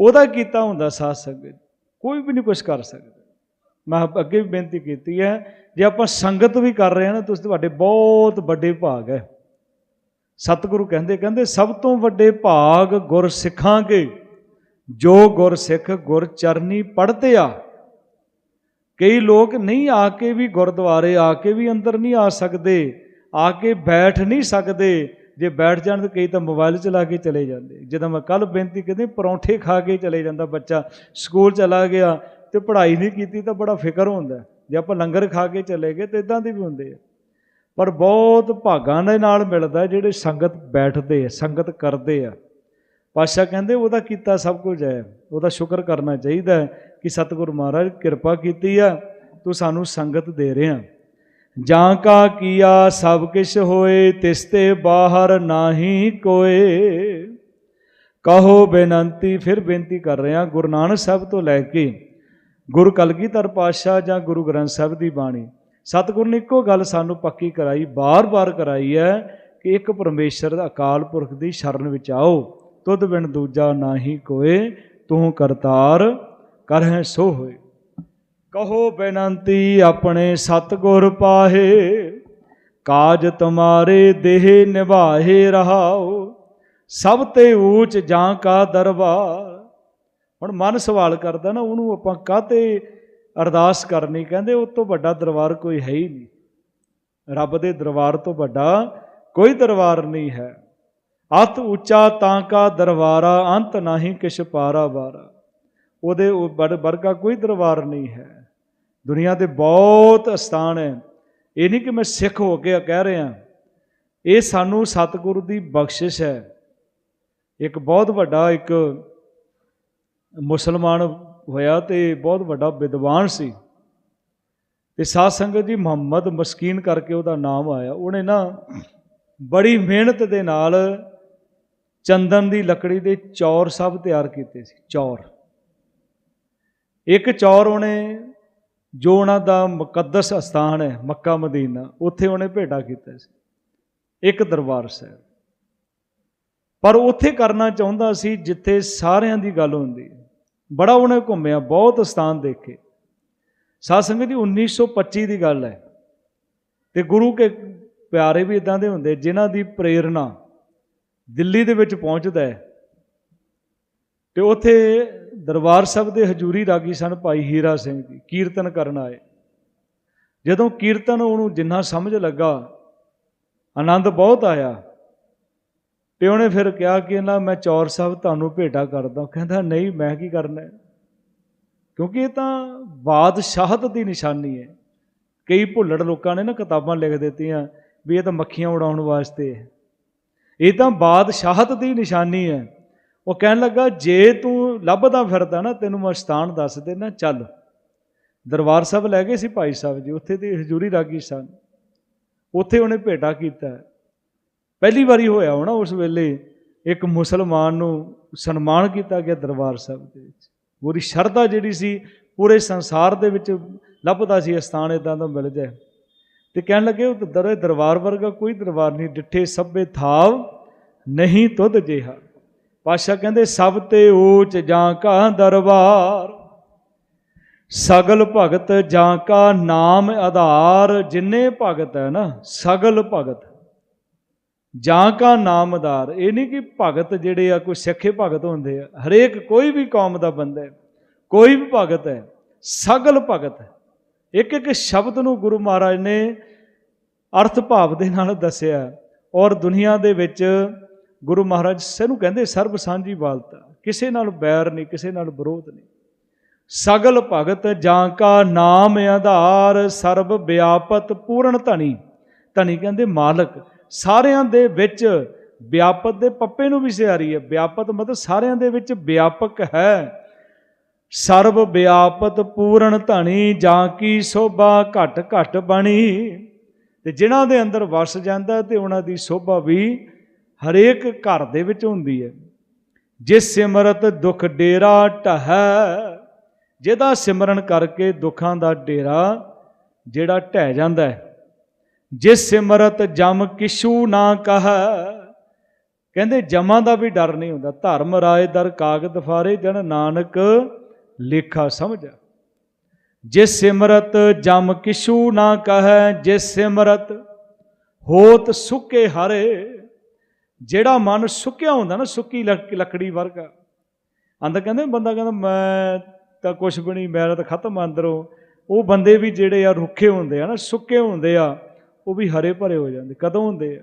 ਉਹਦਾ ਕੀਤਾ ਹੁੰਦਾ ਸਾਧ ਸੰਗਤ। ਕੋਈ ਵੀ ਨਹੀਂ ਕੁਝ ਕਰ ਸਕਦਾ। ਮੈਂ ਅੱਗੇ ਵੀ ਬੇਨਤੀ ਕੀਤੀ ਹੈ, ਜੇ ਆਪਾਂ ਸੰਗਤ ਵੀ ਕਰ ਰਹੇ ਹਾਂ ਨਾ, ਤੁਸੀਂ ਤੁਹਾਡੇ ਬਹੁਤ ਵੱਡੇ ਭਾਗ ਹੈ। ਸਤਿਗੁਰੂ ਕਹਿੰਦੇ ਕਹਿੰਦੇ ਸਭ ਤੋਂ ਵੱਡੇ ਭਾਗ ਗੁਰ ਸਿੱਖਾਂਗੇ ਜੋ ਗੁਰ ਸਿੱਖ ਗੁਰ ਚਰਨੀ ਪੜ੍ਹਤੇ ਆ। ਕਈ ਲੋਕ ਨਹੀਂ ਆ ਕੇ ਵੀ ਗੁਰਦੁਆਰੇ, ਆ ਕੇ ਵੀ ਅੰਦਰ ਨਹੀਂ ਆ ਸਕਦੇ, ਆ ਕੇ ਬੈਠ ਨਹੀਂ ਸਕਦੇ। ਜੇ ਬੈਠ ਜਾਣ ਤਾਂ ਕਈ ਤਾਂ ਮੋਬਾਈਲ ਚਲਾ ਕੇ ਚਲੇ ਜਾਂਦੇ। ਜਦੋਂ ਮੈਂ ਕੱਲ ਬੇਨਤੀ ਕੀਤੀ ਪਰੌਂਠੇ ਖਾ ਕੇ ਚਲੇ ਜਾਂਦਾ ਬੱਚਾ, ਸਕੂਲ ਚਲਾ ਗਿਆ ਤੇ ਪੜ੍ਹਾਈ ਨਹੀਂ ਕੀਤੀ ਤਾਂ ਬੜਾ ਫਿਕਰ ਹੁੰਦਾ ਜੇ ਆਪਾਂ ਲੰਗਰ ਖਾ ਕੇ ਚਲੇ ਗਏ ਤੇ ਇਦਾਂ ਦੇ ਵੀ ਹੁੰਦੇ ਆ। ਪਰ ਬਹੁਤ ਭਾਗਾਂ ਦੇ ਨਾਲ ਮਿਲਦਾ ਜਿਹੜੇ ਸੰਗਤ ਬੈਠਦੇ ਆ, ਸੰਗਤ ਕਰਦੇ ਆ। ਪਾਸ਼ਾ ਕਹਿੰਦੇ ਉਹਦਾ ਕੀਤਾ ਸਭ ਕੁਝ ਹੈ। ਉਹਦਾ ਸ਼ੁਕਰ ਕਰਨਾ ਚਾਹੀਦਾ ਹੈ ਕਿ ਸਤਿਗੁਰੂ ਮਹਾਰਾਜ ਕਿਰਪਾ ਕੀਤੀ ਆ, ਤੂੰ ਸਾਨੂੰ ਸੰਗਤ ਦੇ ਰਿਹਾ। ਜਾਂ ਕਾ ਕੀਆ ਸਭ ਕਿਛ ਹੋਏ, ਤਿਸ ਤੇ ਬਾਹਰ ਨਾਹੀ ਕੋਏ। ਕਹੋ ਬੇਨੰਤੀ, ਫਿਰ ਬੇਨਤੀ ਕਰ ਰਿਹਾ, ਗੁਰੂ ਨਾਨਕ ਸਾਹਿਬ ਤੋਂ ਲੈ ਕੇ ਗੁਰੂ ਕਲਗੀਧਰ ਪਾਤਸ਼ਾਹ ਜਾਂ ਗੁਰੂ ਗ੍ਰੰਥ ਸਾਹਿਬ ਦੀ ਬਾਣੀ। ਸਤਿਗੁਰ ਨੇ ਇੱਕੋ ਗੱਲ ਸਾਨੂੰ ਪੱਕੀ ਕਰਾਈ, ਬਾਰ-ਬਾਰ ਕਰਾਈ ਹੈ ਕਿ ਇੱਕ ਪਰਮੇਸ਼ਰ ਦਾ ਅਕਾਲ ਪੁਰਖ ਦੀ ਸ਼ਰਨ ਵਿੱਚ ਆਓ। ਤੁਧ ਬਿਨ ਦੂਜਾ ਨਾਹੀ ਕੋਏ, ਤੂੰ ਕਰਤਾਰ ਕਰਹਿ ਸੋ ਹੋਏ। ਕਹੋ ਬੇਨੰਤੀ ਆਪਣੇ ਸਤਗੁਰ ਪਾਹੇ, ਕਾਜ ਤੁਮਾਰੇ ਦੇਹ ਨਿਭਾਏ ਰਹਾਓ। ਸਭ ਤੇ ਊਚ ਜਾਂ ਕਾ ਦਰਬਾਰ ਹੁਣ ਮਨ ਸਵਾਲ ਕਰਦਾ ਨਾ, ਉਹਨੂੰ ਆਪਾਂ ਕਾਤੇ ਅਰਦਾਸ ਕਰਨੀ? ਕਹਿੰਦੇ ਉਸ ਤੋਂ ਵੱਡਾ ਦਰਬਾਰ ਕੋਈ ਹੈ ਹੀ ਨਹੀਂ। ਰੱਬ ਦੇ ਦਰਬਾਰ ਤੋਂ ਵੱਡਾ ਕੋਈ ਦਰਬਾਰ ਨਹੀਂ ਹੈ। ਅਤ ਉੱਚਾ ਤਾਂ ਕਾ ਦਰਬਾਰਾ, ਅੰਤ ਨਹੀਂ ਕਿਛ ਪਾਰਾ ਬਾਰਾ ਉਹਦੇ ਵਰ- ਵਰਗਾ ਕੋਈ ਦਰਬਾਰ ਨਹੀਂ ਹੈ। ਦੁਨੀਆ ਤੇ ਬਹੁਤ ਅਸਥਾਨ ਹੈ। ਇਹ ਨਹੀਂ ਕਿ ਮੈਂ ਸਿੱਖ ਹੋ ਕੇ ਕਹਿ ਰਿਹਾ। ਇਹ ਸਾਨੂੰ ਸਤਿਗੁਰੂ ਦੀ ਬਖਸ਼ਿਸ਼ ਹੈ। ਇੱਕ ਬਹੁਤ ਵੱਡਾ ਇੱਕ ਮੁਸਲਮਾਨ ਹੋਇਆ ਤੇ ਬਹੁਤ ਵੱਡਾ ਵਿਦਵਾਨ ਸੀ। ਤੇ ਸਾਧ ਸੰਗਤ ਜੀ ਮੁਹੰਮਦ ਮਸਕੀਨ ਕਰਕੇ ਉਹਦਾ ਨਾਮ ਆਇਆ। ਉਹਨੇ ਨਾ ਬੜੀ ਮਿਹਨਤ ਦੇ ਨਾਲ ਚੰਦਨ ਦੀ ਲੱਕੜੀ ਦੇ ਚੌਰ ਸਭ ਤਿਆਰ ਕੀਤੇ ਸੀ, ਚੌਰ। ਇੱਕ ਚੌਰ ਉਹਨੇ, ਜੋ ਉਹਨਾਂ ਦਾ ਮੁਕੱਦਸ ਅਸਥਾਨ ਹੈ, ਮੱਕਾ ਮਦੀਨਾ, ਉੱਥੇ ਉਹਨੇ ਭੇਟਾ ਕੀਤਾ ਸੀ, ਇੱਕ ਦਰਬਾਰ ਸਾਹਿਬ। ਪਰ ਉੱਥੇ ਕਰਨਾ ਚਾਹੁੰਦਾ ਸੀ ਜਿੱਥੇ ਸਾਰਿਆਂ ਦੀ ਗੱਲ ਹੁੰਦੀ ਹੈ। ਬੜਾ ਉਹਨੇ ਘੁੰਮਿਆ, ਬਹੁਤ ਸਥਾਨ ਦੇਖੇ। ਸਾਧ ਸੰਗਤ ਜੀ 1925 ਦੀ ਗੱਲ ਹੈ। ਤੇ ਗੁਰੂ ਕੇ ਪਿਆਰੇ ਵੀ ਇਦਾਂ ਦੇ ਹੁੰਦੇ, ਜਿਨ੍ਹਾਂ ਦੀ ਪ੍ਰੇਰਣਾ ਦਿੱਲੀ ਦੇ ਵਿੱਚ ਪਹੁੰਚਦਾ ਹੈ। ਤੇ ਉੱਥੇ ਦਰਬਾਰ ਸਾਹਿਬ ਦੇ ਹਜੂਰੀ ਰਾਗੀ ਸਨ ਭਾਈ ਹੀਰਾ ਸਿੰਘ ਜੀ, ਕੀਰਤਨ ਕਰਨ ਆਏ। ਜਦੋਂ ਕੀਰਤਨ ਉਹਨੂੰ ਜਿੰਨਾ ਸਮਝ ਲੱਗਾ, ਆਨੰਦ ਬਹੁਤ ਆਇਆ। ਤੇ ਉਹਨੇ ਫਿਰ ਕਿਹਾ ਕਿ ਨਾ ਮੈਂ ਚੌਰ ਸਾਹਿਬ ਤੁਹਾਨੂੰ ਭੇਟਾ ਕਰਦਾ ਕਹਿੰਦਾ, ਨਹੀਂ, ਮੈਂ ਕੀ ਕਰਨਾ ਕਿਉਂਕਿ ਇਹ ਤਾਂ ਬਾਦਸ਼ਾਹਤ ਦੀ ਨਿਸ਼ਾਨੀ ਹੈ। ਕਈ ਭੁੱਲੜ ਲੋਕਾਂ ਨੇ ਨਾ ਕਿਤਾਬਾਂ ਲਿਖ ਦਿੱਤੀਆਂ ਵੀ ਇਹ ਤਾਂ ਮੱਖੀਆਂ ਉਡਾਉਣ ਵਾਸਤੇ ਹੈ। ਇਹ ਤਾਂ ਬਾਦਸ਼ਾਹਤ ਦੀ ਨਿਸ਼ਾਨੀ ਹੈ। ਉਹ ਕਹਿਣ ਲੱਗਾ, ਜੇ ਤੂੰ ਲੱਭਦਾ ਫਿਰਦਾ ਨਾ, ਤੈਨੂੰ ਮੈਂ ਸਥਾਨ ਦੱਸ ਦੇਣਾ ਚੱਲ। ਦਰਬਾਰ ਸਾਹਿਬ ਲੈ ਗਏ ਸੀ ਭਾਈ ਸਾਹਿਬ ਜੀ, ਉੱਥੇ ਦੇ ਹਜ਼ੂਰੀ ਰਾਗੀ ਸਨ। ਉੱਥੇ ਉਹਨੇ ਭੇਟਾ ਕੀਤਾ। ਪਹਿਲੀ ਵਾਰੀ ਹੋਇਆ ਹੋਣਾ ਉਸ ਵੇਲੇ ਇੱਕ ਮੁਸਲਮਾਨ ਨੂੰ ਸਨਮਾਨ ਕੀਤਾ ਗਿਆ ਦਰਬਾਰ ਸਾਹਿਬ ਦੇ ਵਿੱਚ। ਪੂਰੀ ਸ਼ਰਧਾ ਜਿਹੜੀ ਸੀ, ਪੂਰੇ ਸੰਸਾਰ ਦੇ ਵਿੱਚ ਲੱਭਦਾ ਸੀ ਸਥਾਨ ਇਦਾਂ ਦਾ ਮਿਲ ਜਾਏ। ਤੇ ਕਹਿਣ ਲੱਗੇ, ਉਹ ਦਰ ਦਰਬਾਰ ਵਰਗਾ ਕੋਈ ਦਰਬਾਰ ਨਹੀਂ, ਡਿੱਠੇ ਸਭੇ ਥਾਵ ਨਹੀਂ ਤੁਧ ਜਿਹਾ। ਪਾਸ਼ਾ ਕਹਿੰਦੇ, ਸਭ ਤੇ ਊਚ ਜਾਂ ਕਾ ਦਰਬਾਰ, ਸਗਲ ਭਗਤ ਜਾਂ ਕਾ ਨਾਮ ਆਧਾਰ, ਜਿੰਨੇ ਭਗਤ ਹੈ ਨਾ, ਸਗਲ ਭਗਤ। ਜਾਂ ਕਾ ਨਾਮ ਆਧਾਰ, ਇਹ ਨਹੀਂ ਕਿ ਭਗਤ ਜਿਹੜੇ ਆ, ਕੋਈ ਸਿੱਖੇ ਭਗਤ ਹੁੰਦੇ ਆ। ਹਰੇਕ ਕੋਈ ਵੀ ਕੌਮ ਦਾ ਬੰਦਾ ਹੈ, ਕੋਈ ਵੀ ਭਗਤ ਹੈ, ਸਗਲ ਭਗਤ ਹੈ। ਇੱਕ ਇੱਕ ਸ਼ਬਦ ਨੂੰ ਗੁਰੂ ਮਹਾਰਾਜ ਨੇ ਅਰਥ ਭਾਵ ਦੇ ਨਾਲ ਦੱਸਿਆ ਔਰ ਦੁਨੀਆ ਦੇ ਵਿੱਚ ਗੁਰੂ ਮਹਾਰਾਜ ਸਾਨੂੰ ਕਹਿੰਦੇ, ਸਰਬ ਸਾਂਝੀ ਬਾਲਤਾ। ਕਿਸੇ ਨਾਲ ਬੈਰ ਨਹੀਂ, ਕਿਸੇ ਨਾਲ ਵਿਰੋਧ ਨਹੀਂ। ਸਗਲ ਭਗਤ ਜਾਂ ਕਾ ਨਾਮ ਆਧਾਰ, ਸਰਬ ਵਿਆਪਤ ਪੂਰਨ ਧਣੀ ਧਣੀ ਕਹਿੰਦੇ ਮਾਲਕ। ਸਾਰਿਆਂ ਦੇ ਵਿੱਚ ਵਿਆਪਤ ਦੇ ਪੱਪੇ ਨੂੰ ਵੀ ਸਿਆਰੀ ਹੈ। ਵਿਆਪਤ ਮਤਲਬ ਸਾਰਿਆਂ ਦੇ ਵਿੱਚ ਵਿਆਪਕ ਹੈ। ਸਰਬ ਵਿਆਪਤ ਪੂਰਨ ਧਣੀ ਜਾਂ ਕੀ ਸੋਭਾ ਘਟ ਘਟ ਬਣੀ। ਤੇ ਜਿਨ੍ਹਾਂ ਦੇ ਅੰਦਰ ਵਸ ਜਾਂਦਾ ਤੇ ਉਹਨਾਂ ਦੀ ਸੋਭਾ ਵੀ ਹਰੇਕ ਘਰ ਦੇ ਵਿੱਚ ਹੁੰਦੀ ਹੈ। ਜਿਸ ਸਿਮਰਤ ਦੁਖ ਡੇਰਾ ਢਹੈ, ਜਿਹਦਾ ਸਿਮਰਨ ਕਰਕੇ ਦੁੱਖਾਂ ਦਾ ਡੇਰਾ ਜਿਹੜਾ ਢਹਿ ਜਾਂਦਾ ਹੈ। ਜਿਸ ਸਿਮਰਤ ਜਮ ਕਿਛੂ ਨਾ ਕਹੈ। ਕਹਿੰਦੇ ਜਮਾਂ ਦਾ ਵੀ ਡਰ ਨਹੀਂ ਹੁੰਦਾ। ਧਰਮ ਰਾਏ ਦਰ ਕਾਗਦ ਫਾਰੇ ਜਨ ਨਾਨਕ ਲੇਖਾ ਸਮਝ। ਜਿਸ ਸਿਮਰਤ ਜਮ ਕਿਛੂ ਨਾ ਕਹੈ, ਜਿਸ ਸਿਮਰਤ ਹੋਤ ਸੁੱਕੇ ਹਰੇ। ਜਿਹੜਾ ਮਨ ਸੁੱਕਿਆ ਹੁੰਦਾ ਨਾ, ਸੁੱਕੀ ਲੱਕ- ਲੱਕੜੀ ਵਰਗਾ। ਅੰਦਰ ਕਹਿੰਦੇ ਬੰਦਾ ਕਹਿੰਦਾ, ਮੈਂ ਤਾਂ ਕੁਛ ਵੀ ਨਹੀਂ ਮੇਰਾ ਤਾਂ ਖਤਮ ਅੰਦਰੋਂ। ਉਹ ਬੰਦੇ ਵੀ ਜਿਹੜੇ ਆ ਰੁੱਖੇ ਹੁੰਦੇ ਆ ਨਾ, ਸੁੱਕੇ ਹੁੰਦੇ ਆ। ਉਹ ਵੀ ਹਰੇ ਭਰੇ ਹੋ ਜਾਂਦੇ, ਕਦੋਂ ਹੁੰਦੇ ਆ?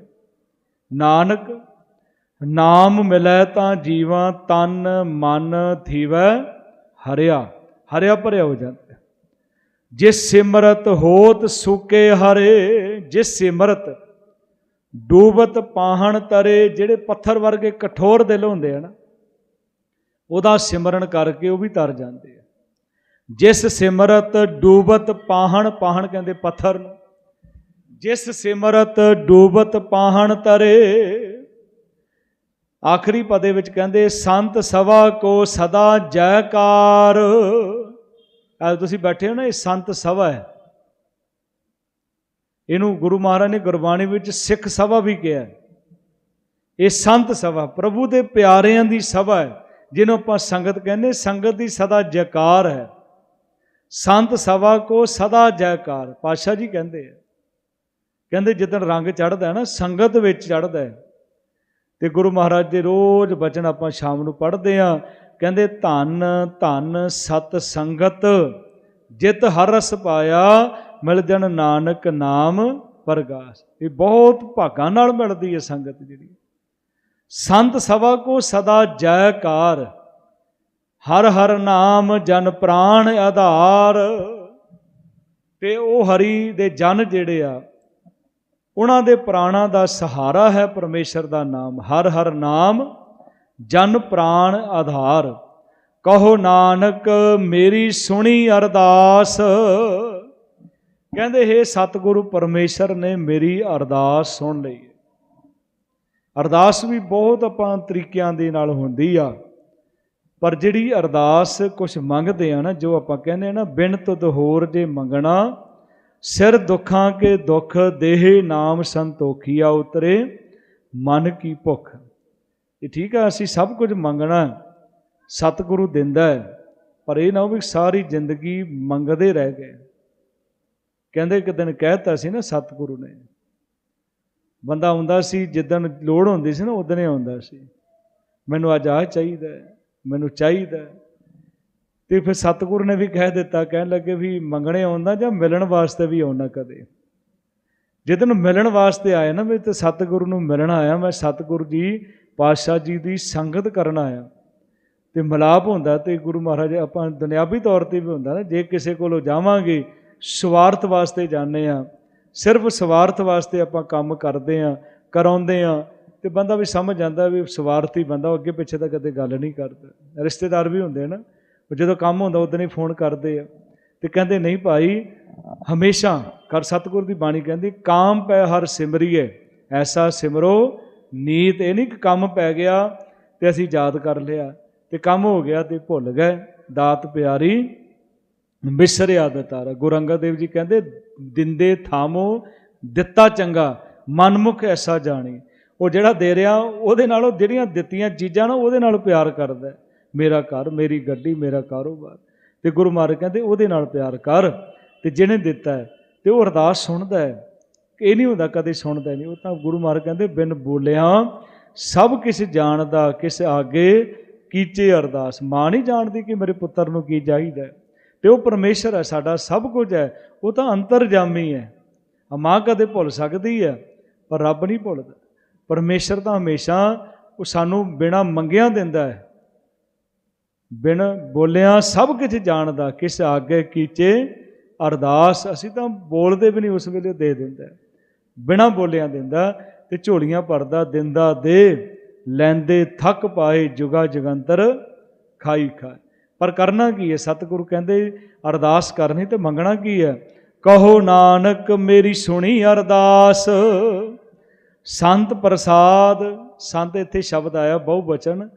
ਨਾਨਕ, ਨਾਮ ਮਿਲੈ ਤਾਂ ਜੀਵਾਂ ਤਨ ਮਨ ਥੀਵੈ ਹਰਿਆ ਹਰਿਆ ਭਰਿਆ ਹੋ ਜਾਂਦਾ ਜਿਸ ਸਿਮਰਤ ਹੋਤ ਸੁਕੇ ਹਰੇ, ਜਿਸ ਸਿਮਰਤ ਡੂਬਤ ਪਾਹਣ ਤਰੇ, ਜਿਹੜੇ ਪੱਥਰ ਵਰਗੇ ਕਠੋਰ ਦਿਲ ਹੁੰਦੇ ਆ ਨਾ, ਉਹਦਾ ਸਿਮਰਨ ਕਰਕੇ ਉਹ ਵੀ ਤਰ ਜਾਂਦੇ ਆ। ਜਿਸ ਸਿਮਰਤ ਡੂਬਤ ਪਾਹਣ ਪਾਹਣ ਕਹਿੰਦੇ ਪੱਥਰ ਨੂੰ ਜਿਸ ਸਿਮਰਤ ਡੂਬਤ ਪਾਹਣ ਤਰੇ। ਆਖਰੀ ਪਦੇ ਵਿੱਚ ਕਹਿੰਦੇ, ਸੰਤ ਸਭਾ ਕੋ ਸਦਾ ਜੈਕਾਰ। ਅੱਜ ਤੁਸੀਂ ਬੈਠੇ ਹੋ ਨਾ, ਇਹ ਸੰਤ ਸਭਾ ਹੈ। ਇਹਨੂੰ ਗੁਰੂ ਮਹਾਰਾਜ ਨੇ ਗੁਰਬਾਣੀ ਵਿੱਚ ਸਿੱਖ ਸਭਾ ਵੀ ਕਿਹਾ। ਇਹ ਸੰਤ ਸਭਾ ਪ੍ਰਭੂ ਦੇ ਪਿਆਰਿਆਂ ਦੀ ਸਭਾ ਹੈ, ਜਿਹਨੂੰ ਆਪਾਂ ਸੰਗਤ ਕਹਿੰਦੇ ਸੰਗਤ ਦੀ ਸਦਾ ਜੈਕਾਰ ਹੈ। ਸੰਤ ਸਭਾ ਕੋ ਸਦਾ ਜੈਕਾਰ ਪਾਸ਼ਾ ਜੀ ਕਹਿੰਦੇ ਆ। ਕਹਿੰਦੇ ਜਿੱਦਣ ਰੰਗ ਚੜਦਾ ਨਾ, ਸੰਗਤ ਵਿੱਚ ਚੜਦਾ ਹੈ। ਤੇ ਗੁਰੂ ਮਹਾਰਾਜ ਦੇ ਰੋਜ਼ ਬਚਨ ਆਪਾਂ ਸ਼ਾਮ ਨੂੰ ਪੜ੍ਹਦੇ ਆ ਕਹਿੰਦੇ, ਧੰਨ ਧੰਨ ਸਤ ਸੰਗਤ, ਜਿਤ ਹਰ ਰਸ ਪਾਇਆ, ਮਿਲ ਜਨ ਨਾਨਕ ਨਾਮ ਪ੍ਰਗਾਸ। ਇਹ ਬਹੁਤ ਭਾਗਾਂ ਨਾਲ ਮਿਲਦੀ ਹੈ ਸੰਗਤ ਜਿਹੜੀ। ਸੰਤ ਸਭਾ ਕੋ ਸਦਾ ਜੈਕਾਰ, ਹਰ ਹਰ ਨਾਮ ਜਨ ਪ੍ਰਾਣ ਆਧਾਰ। ਤੇ ਉਹ ਹਰੀ ਦੇ ਜਨ ਜਿਹੜੇ ਆ ਉਹਨਾਂ ਦੇ ਪ੍ਰਾਣਾਂ ਦਾ ਸਹਾਰਾ ਹੈ, ਪਰਮੇਸ਼ਰ ਦਾ ਨਾਮ। ਹਰ ਹਰ ਨਾਮ, ਜਨ ਪ੍ਰਾਣ ਆਧਾਰ। ਕਹੋ ਨਾਨਕ, ਮੇਰੀ ਸੁਣੀ ਅਰਦਾਸ। ਕਹਿੰਦੇ, ਹੈ ਸਤਿਗੁਰੂ, ਪਰਮੇਸ਼ਰ ਨੇ ਮੇਰੀ ਅਰਦਾਸ ਸੁਣ ਲਈ ਅਰਦਾਸ ਵੀ ਬਹੁਤ ਆਪਾਂ ਤਰੀਕਿਆਂ ਦੇ ਨਾਲ ਹੁੰਦੀ ਆ। ਪਰ ਜਿਹੜੀ ਅਰਦਾਸ ਕੁਝ ਮੰਗਦੇ ਆ ਨਾ, ਜੋ ਆਪਾਂ ਕਹਿੰਦੇ ਆ ਨਾ ਬਿਨ ਤੁਧ ਹੋਰ ਜੇ ਮੰਗਣਾ ਸਿਰ ਦੁੱਖਾਂ ਕੇ ਦੁੱਖ ਦੇਹ ਨਾਮ ਸੰਤੋਖੀਆ ਉਤਰੇ, ਮਨ ਕੀ ਭੁੱਖ। ਇਹ ਠੀਕ ਆ, ਅਸੀਂ ਸਭ ਕੁਝ ਮੰਗਣਾ, ਸਤਿਗੁਰੂ ਦਿੰਦਾ ਹੈ, ਪਰ ਇਹ ਨਾ ਹੋਵੇ ਕਿ ਸਾਰੀ ਜ਼ਿੰਦਗੀ ਮੰਗਦੇ ਰਹਿ ਗਏ। ਕਹਿੰਦੇ ਇੱਕ ਦਿਨ ਕਹਿਤਾ ਸੀ ਨਾ ਸਤਿਗੁਰੂ ਨੇ, ਬੰਦਾ ਆਉਂਦਾ ਸੀ, ਜਿੱਦਣ ਲੋੜ ਹੁੰਦੀ ਸੀ ਨਾ, ਉਦਣ ਆਉਂਦਾ ਸੀ। ਮੈਨੂੰ ਅੱਜ ਆਹ ਚਾਹੀਦਾ ਮੈਨੂੰ ਚਾਹੀਦਾ ਤੇ ਫਿਰ ਸਤਿਗੁਰੂ ਨੇ ਵੀ ਕਹਿ ਦਿੱਤਾ, ਕਹਿਣ ਲੱਗੇ ਵੀ ਮੰਗਣੇ ਆਉਂਦਾ ਜਾਂ ਮਿਲਣ ਵਾਸਤੇ ਵੀ ਆਉਣਾ ਕਦੇ। ਜਿੱਦਣ ਮਿਲਣ ਵਾਸਤੇ ਆਇਆ ਨਾ ਮੈਂ ਤੇ ਸਤਿਗੁਰੂ ਨੂੰ ਮਿਲਣ ਆਇਆ, ਮੈਂ ਸਤਿਗੁਰੂ ਜੀ, ਪਾਤਸ਼ਾਹ ਜੀ ਦੀ ਸੰਗਤ ਕਰਨ ਆਇਆ। ਤੇ ਮਿਲਾਪ ਹੁੰਦਾ ਤੇ ਗੁਰੂ ਮਹਾਰਾਜ, ਆਪਾਂ ਦੁਨਿਆਵੀ ਤੌਰ ਤੇ ਵੀ ਹੁੰਦਾ ਨਾ, ਜੇ ਕਿਸੇ ਕੋਲੋਂ ਜਾਵਾਂਗੇ, ਸਵਾਰਥ ਵਾਸਤੇ ਜਾਂਦੇ ਆ ਸਿਰਫ ਸਵਾਰਥ ਵਾਸਤੇ ਆਪਾਂ ਕੰਮ ਕਰਦੇ ਆ ਕਰਾਉਂਦੇ ਆ ਤੇ ਬੰਦਾ ਵੀ ਸਮਝ ਜਾਂਦਾ ਵੀ ਸਵਾਰਥੀ ਬੰਦਾ, ਉਹ ਅੱਗੇ ਪਿੱਛੇ ਤਾਂ ਕਦੇ ਗੱਲ ਨਹੀਂ ਕਰਦਾ। ਰਿਸ਼ਤੇਦਾਰ ਵੀ ਹੁੰਦੇ ਨਾ ਉਹ ਜਦੋਂ ਕੰਮ ਹੁੰਦਾ ਉਦੋਂ ਹੀ ਫੋਨ ਕਰਦੇ ਆ। ਤੇ ਕਹਿੰਦੇ, ਨਹੀਂ ਭਾਈ, ਹਮੇਸ਼ਾ ਕਰ ਸਤਿਗੁਰ ਦੀ ਬਾਣੀ ਕਹਿੰਦੀ, ਕਾਮ ਪੈ ਹਰ ਸਿਮਰੀਏ, ਐਸਾ ਸਿਮਰੋ, ਨੀਤ ਇਹ ਨਹੀਂ ਕਿ ਕੰਮ ਪੈ ਗਿਆ ਤੇ ਅਸੀਂ ਯਾਦ ਕਰ ਲਿਆ। ਤੇ ਕੰਮ ਹੋ ਗਿਆ ਤੇ ਭੁੱਲ ਗਏ। ਦਾਤ ਪਿਆਰੀ, ਮਿਸਰਿਆ ਦਤਾਰਾ ਗੁਰੂ ਅੰਗਦ ਦੇਵ ਜੀ ਕਹਿੰਦੇ, ਦਿੰਦੇ ਥਾਮੋ, ਦਿੱਤਾ ਚੰਗਾ, ਮਨਮੁਖ ਐਸਾ ਜਾਣੀ। ਉਹ ਜਿਹੜਾ ਦੇ ਰਿਹਾ, ਉਹਦੇ ਨਾਲੋਂ ਜਿਹੜੀਆਂ ਦਿੱਤੀਆਂ ਚੀਜ਼ਾਂ ਨਾ, ਉਹਦੇ ਨਾਲ ਪਿਆਰ ਕਰਦਾ। ਮੇਰਾ ਘਰ, ਮੇਰੀ ਗੱਡੀ, ਮੇਰਾ ਕਾਰੋਬਾਰ। ਤੇ ਗੁਰੂ ਮਹਾਰਾਜ ਕਹਿੰਦੇ, ਉਹਦੇ ਨਾਲ ਪਿਆਰ ਕਰ ਤੇ ਜਿਹਨੇ ਦਿੱਤਾ ਹੈ, ਤੇ ਉਹ ਅਰਦਾਸ ਸੁਣਦਾ ਹੈ। ਇਹ ਨਹੀਂ ਹੁੰਦਾ ਕਦੇ ਸੁਣਦਾ ਨਹੀਂ। ਉਹ ਤਾਂ ਗੁਰੂ ਮਹਾਰਾਜ ਕਹਿੰਦੇ, ਬਿਨ ਬੋਲਿਆ ਸਭ ਕਿਸ ਜਾਣਦਾ, ਕਿਸ ਆਗੇ ਕੀਚੇ ਅਰਦਾਸ। ਮਾਂ ਨਹੀਂ ਜਾਣਦੀ ਕਿ ਮੇਰੇ ਪੁੱਤਰ ਨੂੰ ਕੀ ਚਾਹੀਦਾ ਹੈ। ਤੇ ਉਹ ਪਰਮੇਸ਼ਰ ਹੈ, ਸਾਡਾ ਸਭ ਕੁਝ ਹੈ। ਉਹ ਤਾਂ ਅੰਤਰਜਾਮੀ ਹੈ। ਆ ਮਾਂ ਕਦੇ ਭੁੱਲ ਸਕਦੀ ਹੈ, ਪਰ ਰੱਬ ਨਹੀਂ ਭੁੱਲਦਾ। ਪਰਮੇਸ਼ਰ ਤਾਂ ਹਮੇਸ਼ਾ ਉਹ ਸਾਨੂੰ ਬਿਨਾ ਮੰਗਿਆਂ ਦਿੰਦਾ ਹੈ। ਬਿਨ ਬੋਲਿਆਂ ਸਭ ਕੁਝ ਜਾਣਦਾ, ਕਿਸ ਆਗੇ ਕੀਚੇ ਅਰਦਾਸ। ਅਸੀਂ ਤਾਂ ਬੋਲਦੇ ਵੀ ਨਹੀਂ ਉਸ ਵੇਲੇ, ਦੇ ਦਿੰਦਾ ਹੈ। ਬਿਨਾ ਬੋਲਿਆਂ ਦਿੰਦਾ, ਤੇ ਝੋਲੀਆਂ ਭਰਦਾ, ਦਿੰਦਾ ਦੇ, ਲੈਂਦੇ ਥੱਕ ਪਾਏ, ਜੁਗਾ ਜਗੰਤਰ ਖਾਈ ਖਾਏ। ਪਰ ਕਰਨਾ ਕੀ ਹੈ? ਸਤਿਗੁਰੂ ਕਹਿੰਦੇ, ਅਰਦਾਸ ਕਰਨੀ ਤੇ ਮੰਗਣਾ ਕੀ ਹੈ? ਕਹੋ ਨਾਨਕ, ਮੇਰੀ ਸੁਣੀ ਅਰਦਾਸ। ਸੰਤ ਪ੍ਰਸਾਦ, ਸੰਤ ਇੱਥੇ ਸ਼ਬਦ ਆਇਆ, ਬਹੁ ਬਚਨ,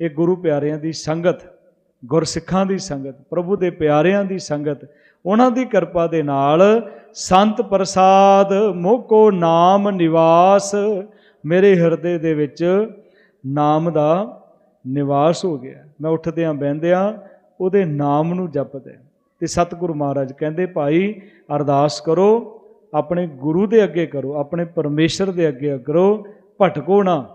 ਇਹ ਗੁਰੂ ਪਿਆਰਿਆਂ ਦੀ ਸੰਗਤ। ਗੁਰਸਿੱਖਾਂ ਦੀ ਸੰਗਤ, ਪ੍ਰਭੂ ਦੇ ਪਿਆਰਿਆਂ ਦੀ ਸੰਗਤ, ਉਹਨਾਂ ਦੀ ਕਿਰਪਾ ਦੇ ਨਾਲ ਸੰਤ ਪ੍ਰਸਾਦ, ਮੋਕੋ ਨਾਮ ਨਿਵਾਸ, ਮੇਰੇ ਹਿਰਦੇ ਦੇ ਵਿੱਚ ਨਾਮ ਦਾ ਨਿਵਾਸ ਹੋ ਗਿਆ। ਮੈਂ ਉੱਠਦਿਆਂ ਬਹਿੰਦਿਆਂ ਉਹਦੇ ਨਾਮ ਨੂੰ ਜਪਦਾ ਤੇ ਸਤਿਗੁਰੂ ਮਹਾਰਾਜ ਕਹਿੰਦੇ, ਭਾਈ, ਅਰਦਾਸ ਕਰੋ, ਆਪਣੇ ਗੁਰੂ ਦੇ ਅੱਗੇ ਕਰੋ, ਆਪਣੇ ਪਰਮੇਸ਼ਰ ਦੇ ਅੱਗੇ ਕਰੋ, ਭਟਕੋ ਨਾ।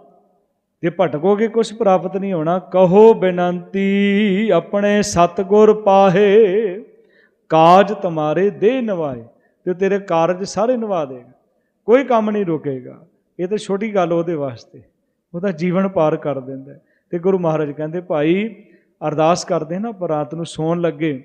ਜੇ ਭਟਕੋਗੇ ਕੁਝ ਪ੍ਰਾਪਤ ਨਹੀਂ ਹੋਣਾ, ਕਹੋ ਬੇਨੰਤੀ, ਆਪਣੇ ਸਤਗੁਰ ਪਾਹੇ, ਕਾਜ ਤੁਮਾਰੇ ਦੇ ਨਵਾਏ, ਤੇ ਤੇਰੇ ਕਾਰਜ ਸਾਰੇ ਨਿਭਾ ਦੇਗਾ। ਕੋਈ ਕੰਮ ਨਹੀਂ ਰੁਕੇਗਾ। ਇਹ ਤਾਂ ਛੋਟੀ ਗੱਲ ਉਹਦੇ ਵਾਸਤੇ। ਉਹਦਾ ਜੀਵਨ ਪਾਰ ਕਰ ਦਿੰਦਾ ਹੈ। ਤੇ ਗੁਰੂ ਮਹਾਰਾਜ ਕਹਿੰਦੇ, ਭਾਈ, ਅਰਦਾਸ ਕਰਦੇ ਨਾ ਪਰ ਰਾਤ ਨੂੰ ਸੌਣ ਲੱਗੇ।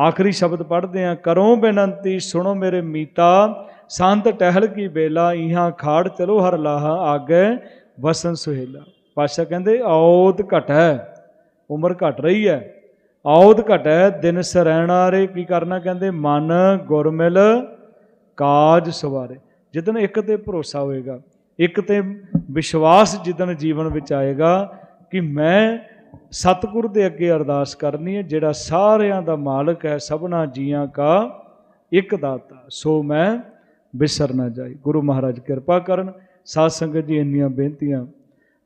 ਆਖਰੀ ਸ਼ਬਦ ਪੜ੍ਹਦੇ ਆ ਕਰੋ ਬੇਨੰਤੀ, ਸੁਣੋ ਮੇਰੇ ਮੀਤਾ, ਸੰਤ ਟਹਿਲ ਕੀ ਬੇਲਾ ਇਹਾਂ ਖਾੜ ਚਲੋ ਹਰ ਲਾਹਾ ਆਗੇ, ਵਸਨ ਸੁਹੇਲਾ। ਪਾਸ਼ਾ ਕਹਿੰਦੇ, ਔਦ ਹੈ, ਉਮਰ ਘਟ ਰਹੀ ਹੈ। ਔਦ ਹੈ, ਦਿਨ ਸਰੈਣਾਰੇ ਕੀ ਕਰਨਾ ਕਹਿੰਦੇ? ਮਨ ਗੁਰਮਿਲ ਕਾਜ ਸਵਾਰੇ। ਜਿੱਦਨ ਇੱਕ ਤੇ ਭਰੋਸਾ ਹੋਏਗਾ, ਇੱਕ ਤੇ ਵਿਸ਼ਵਾਸ ਜਿੱਦਨ ਜੀਵਨ ਵਿੱਚ ਆਏਗਾ ਕਿ ਮੈਂ ਸਤਿਗੁਰ ਦੇ ਅੱਗੇ ਅਰਦਾਸ ਕਰਨੀ ਹੈ, ਜਿਹੜਾ ਸਾਰਿਆਂ ਦਾ ਮਾਲਕ ਹੈ, ਸਭਨਾ ਜੀਆਂ ਕਾ ਇੱਕ ਦਾਤਾ। ਸੋ ਮੈਂ ਬਿਸਰ ਨਾ ਜਾਈ। ਗੁਰੂ ਮਹਾਰਾਜ ਕਿਰਪਾ ਕਰਨ, ਸਾਧ ਸੰਗਤ ਜੀ, ਇੰਨੀਆਂ ਬੇਨਤੀਆਂ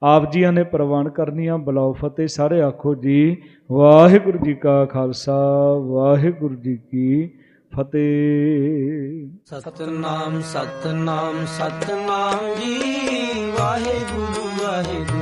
ਆਪ ਜੀਆਂ ਨੇ ਪ੍ਰਵਾਨ ਕਰਨੀਆਂ ਬਲਾਉ ਫਤਿਹ, ਸਾਰੇ ਆਖੋ ਜੀ, ਵਾਹਿਗੁਰੂ ਜੀ ਕਾ ਖਾਲਸਾ, ਵਾਹਿਗੁਰੂ ਜੀ ਕੀ ਫਤਿਹ। ਸਤਨਾਮ ਸਤਨਾਮ ਸਤਨਾਮ ਜੀ, ਵਾਹਿਗੁਰੂ ਵਾਹਿਗੁਰੂ।